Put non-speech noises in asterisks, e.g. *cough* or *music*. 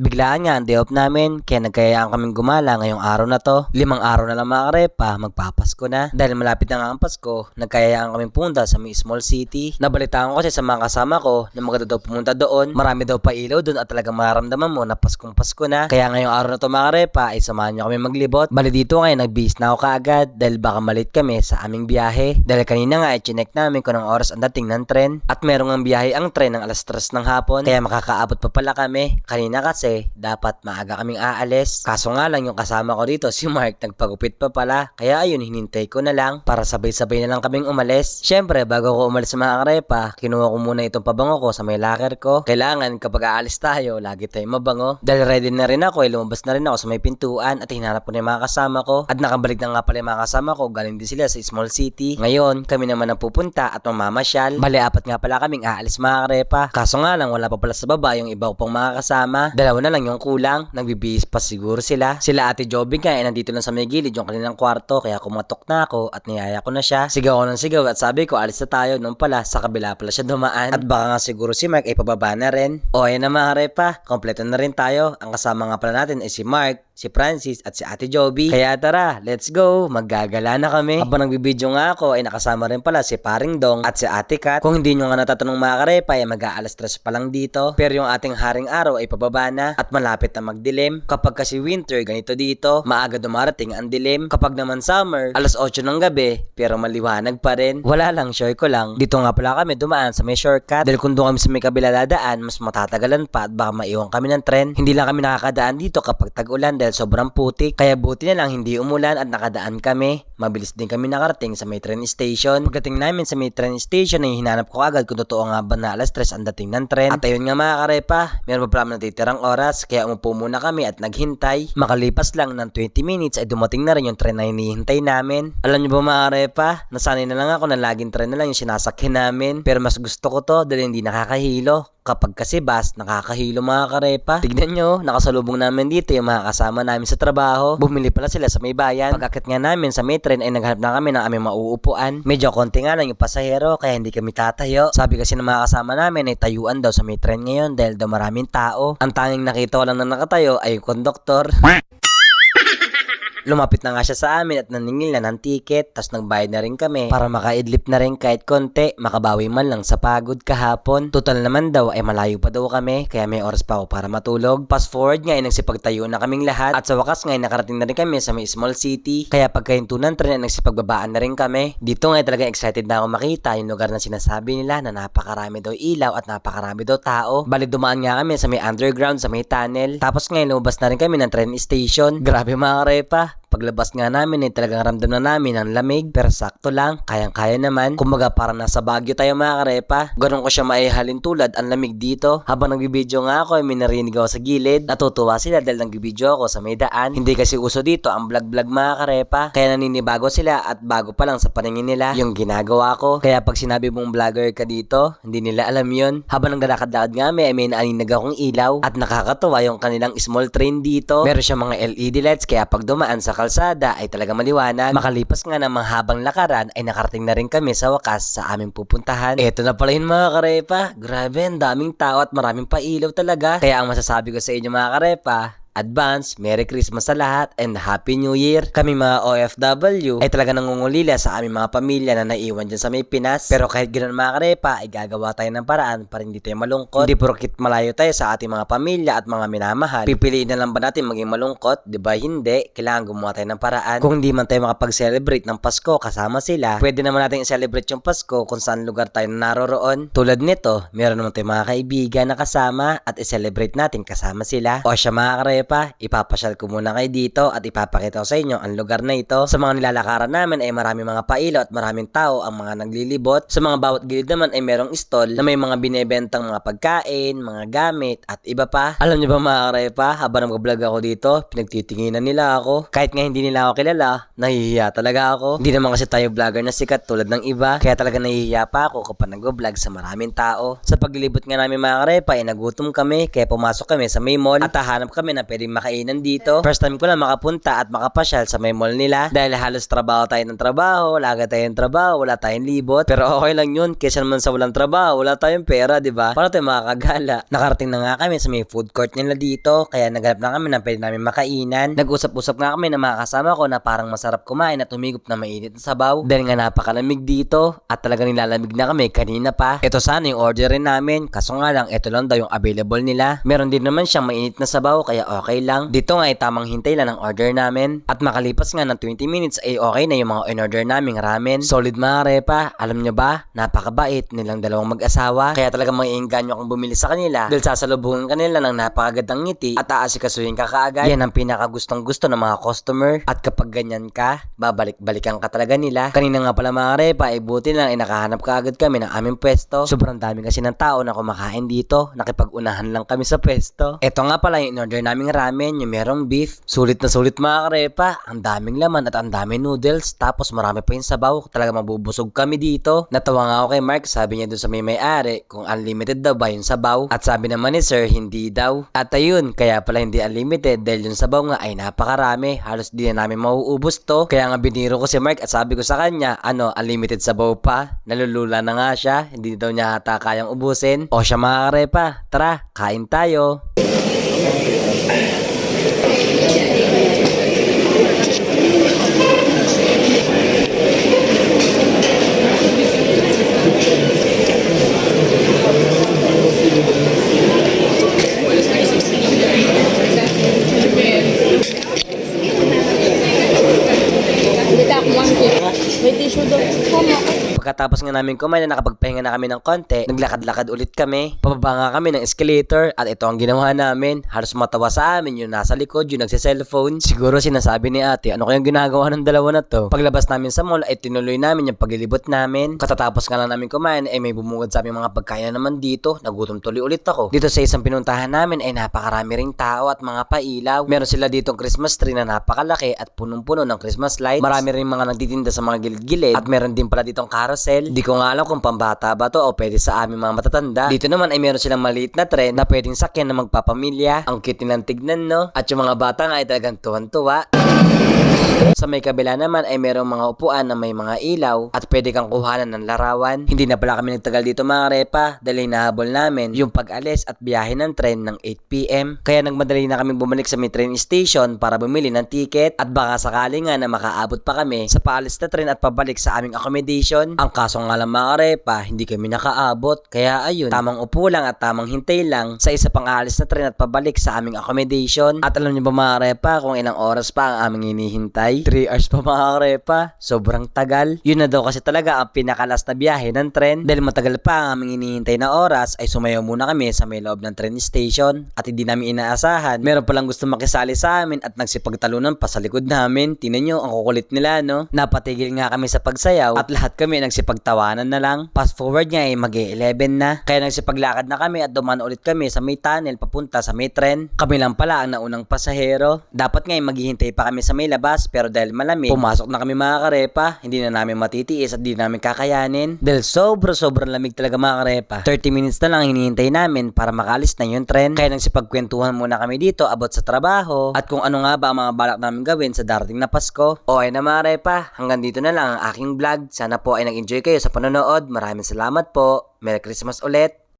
Biglaan nga ang day off namin, kaya nagkayaan kaming gumala ngayong araw na to. Limang araw na lang mga karepa, magpapasko na. Dahil malapit na nga ang Pasko, nagkayaan kaming punta sa may small city. Nabalitaan ko kasi sa mga kasama ko na maganda daw pumunta doon. Marami daw pa ilaw doon at talagang mararamdaman mo na Paskong Pasko na. Kaya ngayong araw na to mga karepa, ay samahan nyo kami maglibot. Bali dito ngayon, nagbihis na ako kaagad dahil baka malit kami sa aming biyahe. Dahil kanina nga, ay chinek namin kung anong oras ang dating ng tren. At merong ang biyahe ang tren ng alas 3 ng hapon. Kaya makakaabot pa pala kami. Kanina kasi, dapat maaga kaming aalis. Kaso nga lang yung kasama ko dito, *laughs* si Mark, nagpagupit pa pala. Kaya ayun, hinintay ko na lang para sabay-sabay na lang kaming umalis. Syempre, bago ko umalis sa mga karepa, kinuha ko muna itong pabango ko sa may locker ko. Kailangan kapag aalis tayo, lagi tayong mabango. Dahil ready na rin ako, eh, lumabas na rin ako sa may pintuan at hinanap ko na yung mga kasama ko. At nakabalik na nga pala yung mga kasama ko, galing din sila sa small city. Ngayon, kami naman ang pupunta at mamamasyal. Bali, apat nga pala kaming aalis mga karepa. Kaso nga lang, wala pa pala sa baba yung iba ko pang mga kasama. Dalawa na lang yung kulang. Nagbibihis pa siguro sila. Sila ate Joby nga, eh, nandito lang sa may gilid yung kanilang kwarto. Kaya kumatok na ako at niyaya ko na siya. Sigaw ko ng sigaw at sabi ko, alis na tayo. Nung pala, sa kabila pala siya dumaan. At baka nga siguro si Mark ay pababa na rin. O ayan na mga karepa, kompleto na rin tayo. Ang kasama nga pala natin ay si Mark, si Francis at si Ate Joby. Kaya tara, let's go. Maggagala na kami. Habang nagbibideo nga ako ay nakasama rin pala si Paring Dong at si Ate Kat. Kung hindi nyo nga natatanong mga karepa ay mag-aalas stress pa lang dito. Pero yung ating haring araw ay pababa na at malapit na magdilim. Kapag kasi winter, ganito dito, maaga dumarating ang dilim. Kapag naman summer, alas 8 ng gabi, pero maliwanag pa rin. Wala lang, share ko lang. Dito nga pala kami dumaan sa may shortcut. Dahil kung doon kami sa may kabila dadaan, mas matatagalan pa at baka maiwan kami ng tren. Hindi lang kami nakakadaan dito kapag tag-ulan dahil sobrang putik. Kaya buti na lang hindi umulan at nakadaan kami. Mabilis din kami nakarating sa may train station. Pagdating namin sa may train station ay hinanap ko agad kung totoo nga ba na alas 3 ang dating ng tren. At ayun nga mga karepa, meron pa pala natitirang oras kaya umupo muna kami at naghintay. Makalipas lang ng 20 minutes ay dumating na rin yung tren na hinihintay namin. Alam niyo ba mga karepa, nasanay na lang ako na laging tren na lang yung sinasakyan namin. Pero mas gusto ko to dahil hindi nakakahilo. Kapag kasi bus, nakakahilo mga karepa. Tignan nyo, nakasalubong namin dito yung mga kasama namin sa trabaho. Bumili pala sila sa may bayan. Pag-akit nga namin sa may train ay naghanap na kami ng aming mauupuan. Medyo konti nga lang yung pasahero kaya hindi kami tatayo. Sabi kasi ng mga kasama namin ay tayuan daw sa may train ngayon dahil daw maraming tao. Ang tanging nakita ko lang na nakatayo ay yung konduktor. Lumapit na nga siya sa amin at naningil na ng ticket, tas nagbayad na rin kami para makaidlip na rin kahit konti, makabawi man lang sa pagod kahapon. Total naman daw ay malayo pa daw kami, kaya may oras pa ako para matulog. Fast forward nga ay nagsipagtayo na kaming lahat at sa wakas nga ay nakarating na rin kami sa may small city. Kaya pagkahintunan tren ay nagsipagbabaan na rin kami. Dito nga ay talagang excited na ako makita yung lugar na sinasabi nila na napakarami daw ilaw at napakarami daw tao. Bali dumaan nga kami sa may underground, sa may tunnel. Tapos ngayon lumabas na rin kami ng train station. Grabe mga karepa. 있다. Paglabas nga namin ay talagang ramdam na namin ang lamig pero sakto lang, kayang-kaya naman. Kumbaga parang nasa Baguio tayo mga karepa. Ganon ko siya maihalin tulad ang lamig dito. Habang nagbibideo nga ako ay may narinig ako sa gilid. Natutuwa sila dahil nagbibideo ako sa may daan. Hindi kasi uso dito ang vlog-vlog mga karepa. Kaya naninibago sila at bago pa lang sa paningin nila yung ginagawa ko. Kaya pag sinabi mong vlogger ka dito, hindi nila alam yun. Habang naglalakad-lakad nga may, may naaninag akong ilaw at nakakatuwa yung kanilang small train dito. Meron siya mga LED lights kaya pag dumaan sa kalsada ay talaga maliwanag. Makalipas nga ng mahabang lakaran ay nakarating na rin kami sa wakas sa aming pupuntahan. Eto na pala yun mga karepa. Grabe, ang daming tao at maraming pailaw talaga. Kaya ang masasabi ko sa inyo mga karepa, Advance, Merry Christmas sa lahat and Happy New Year. Kami mga OFW ay talaga nangungulila sa aming mga pamilya na naiwan dyan sa may Pinas. Pero kahit ganoon mga karepa, ay gagawa tayo ng paraan para hindi tayo malungkot. Hindi porkit malayo tayo sa ating mga pamilya at mga minamahal. Pipiliin na lang ba natin maging malungkot? Di ba hindi? Kailangan gumawa tayo ng paraan. Kung hindi man tayo makapag-celebrate ng Pasko kasama sila, pwede naman natin i-celebrate yung Pasko kung saan lugar tayo naroroon. Tulad nito, meron naman tayong mga kaibigan na kasama at i-celebrate natin kasama sila. O siya mga karepa, pa, ipapasyal ko muna kayo dito at ipapakita ko sa inyo ang lugar na ito. Sa mga nilalakaran namin ay maraming mga pailo at maraming tao ang mga naglilibot. Sa mga bawat gilid naman ay merong stall na may mga binebentang mga pagkain, mga gamit at iba pa. Alam niyo ba mga karepa, habang nag-vlog ako dito, pinagtitinginan nila ako. Kahit nga hindi nila ako kilala, nahihiya talaga ako. Hindi naman kasi tayo vlogger na sikat tulad ng iba, kaya talaga nahihiya pa ako kapag nag-vlog sa maraming tao. Sa paglilibot nga namin mga karepa ay nagutom kami, kaya pumasok kami sa may mall at hahanap kami ng pwedeng makainan dito. First time ko lang makapunta at makapasyal sa may mall nila dahil halos trabaho tayo ng trabaho, laga tayo ng trabaho, wala tayong libot. Pero okay lang yun, kesa naman sa walang trabaho, wala tayong pera, di ba? Para tayo makakagala. Nakarating na nga kami sa may food court nila dito, kaya naghanap na kami na pwede namin makainan. Nag-usap-usap nga kami na mga kasama ko na parang masarap kumain at humigop na mainit na sabaw. Dahil nga napakalamig dito at talagang nilalamig na kami kanina pa. Ito sana yung orderin namin, kaso nga lang ito lang daw yung available nila. Meron din naman siyang mainit na sabaw kaya okay lang. Dito nga ay tamang hintay lang ang order namin. At makalipas nga ng 20 minutes ay okay na yung mga in-order naming ramen. Solid mga repa, alam nyo ba, napakabait nilang dalawang mag-asawa. Kaya talagang maiinganyo akong bumili sa kanila dahil sasalubungin kanila ng napakagandang ngiti at aasikasuhin ka kaagad. Yan ang pinakagustong gusto ng mga customer. At kapag ganyan ka, babalik-balikan ka talaga nila. Kanina nga pala mga repa, ay buti lang ay nakahanap ka agad kami ng aming pwesto. Sobrang dami kasi ng tao na kumakain dito. Nakipag-unahan lang kami sa pwesto. Ito nga pala yung in-order ramen, yung merong beef. Sulit na sulit mga karepa. Ang daming laman at ang daming noodles. Tapos marami pa yung sabaw. Talaga mabubusog kami dito. Natawa nga ako kay Mark. Sabi niya doon sa may may-ari kung unlimited daw ba yung sabaw. At sabi naman ni Sir, hindi daw. At ayun, kaya pala hindi unlimited dahil yung sabaw nga ay napakarami. Halos di na namin mauubos to. Kaya nga biniro ko si Mark at sabi ko sa kanya, ano, unlimited sabaw pa. Nalulula na nga siya. Hindi daw niya ata kayang ubusin. O siya mga karepa, tara, kain tayo. Dito ako monkey. May tissue doon. Kama ako. Pagkatapos nga namin kumain na nakapagpahinga na kami ng konti, naglakad-lakad ulit kami. Pababa nga kami ng escalator at ito ang ginawa namin. Halos matawa sa amin yung nasa likod, yung nagse-cellphone. Siguro sinasabi ni ate, ano kayang ginagawa ng dalawa na to? Paglabas namin sa mall ay tinuloy namin yung paglilibot namin. Katatapos nga lang namin kumain ay may bumungad sa aming mga pagkain na naman dito. Nagutom tuloy ulit ako. Dito sa isang pinuntahan namin ay napakarami ring tao at mga pailaw. Meron sila ditong Christmas tree na napakalaki at punong-puno ng Christmas lights. Marami rin mga nagtitinda sa mga gilid-gilid at meron din pala ditong carousel. Di ko nga alam kung pambata ba to o pwede sa aming mga matatanda. Dito naman ay meron silang maliit na tren na pwedeng sakyan ng magpapamilya. Ang cute nilang tignan no? At yung mga bata nga ay talagang tuwan-tuwa. Sa may kabila naman ay merong mga upuan na may mga ilaw at pwede kang kuhanan ng larawan. Hindi na pala kami nagtagal dito mga repa dahil nahabol namin yung pag-alis at biyahe ng tren ng 8pm. Kaya nagmadali na kami bumalik sa may train station para bumili ng ticket at baka sakali nga na makaabot pa kami sa paalis na tren at pabalik sa aming accommodation. Ang kaso nga lang mga repa, hindi kami nakaabot. Kaya ayun, tamang upo lang at tamang hintay lang sa isa pang aalis na tren at pabalik sa aming accommodation. At alam niyo ba mga repa kung ilang oras pa ang aming hinihintay? 3 hours pa mga repa. Sobrang tagal. Yun na daw kasi talaga ang pinakalas na biyahe ng tren. Dahil matagal pa ang aming hinihintay na oras ay sumayaw muna kami sa may loob ng train station at hindi namin inaasahan. Meron palang gusto makisali sa amin at nagsipagtalunan pa sa likod namin. Tinan nyo, ang kukulit nila no. Napatigil nga kami sa pagsayaw at lahat kami nagsipagtawanan na lang. Fast forward nga ay mag 11 na. Kaya nagsipaglakad na kami at dumaan ulit kami sa may tunnel papunta sa may tren. Kami lang pala ang naunang pasahero. Dapat nga ay maghihintay pa kami sa may labas pero dahil malamig, pumasok na kami mga karepa. Hindi na namin matitiis at di namin kakayanin. Dahil sobra sobrang lamig talaga mga karepa. 30 minutes na lang hinihintay namin para makalis na yung tren. Kaya nagsipagkwentuhan muna kami dito about sa trabaho at kung ano nga ba ang mga balak namin gawin sa darating na Pasko. O ay na mga karepa, hanggang dito na lang ang aking vlog. Sana po ay nag-enjoy kayo sa panonood. Maraming salamat po. Merry Christmas ulit.